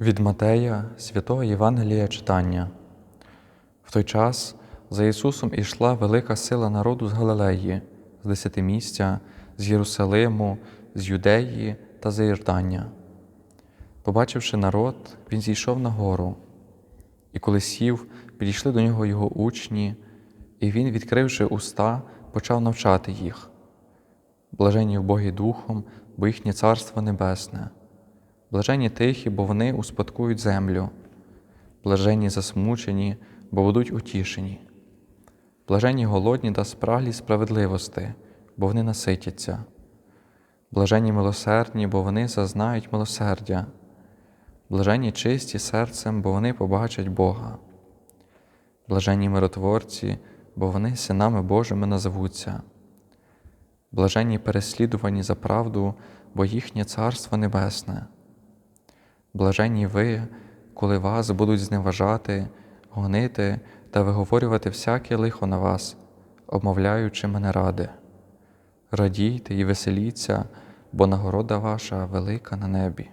Від Матея святого Євангелія читання. В той час за Ісусом ішла велика сила народу з Галилеї, з десятимістя, з Єрусалиму, з Юдеї та з Іордання. Побачивши народ, Він зійшов на гору. І коли сів, підійшли до нього його учні, і він, відкривши уста, почав навчати їх. Блаженні вбогі духом, бо їхнє царство небесне. Блаженні тихі, бо вони успадкують землю. Блаженні засмучені, бо будуть утішені. Блаженні голодні та спраглі справедливости, бо вони наситяться. Блаженні милосердні, бо вони зазнають милосердя. Блаженні чисті серцем, бо вони побачать Бога. Блаженні миротворці, бо вони синами Божими назовуться. Блаженні переслідувані за правду, бо їхнє царство небесне. Блаженні ви, коли вас будуть зневажати, гонити та виговорювати всяке лихо на вас, обмовляючи мене ради. Радійте і веселіться, бо нагорода ваша велика на небі.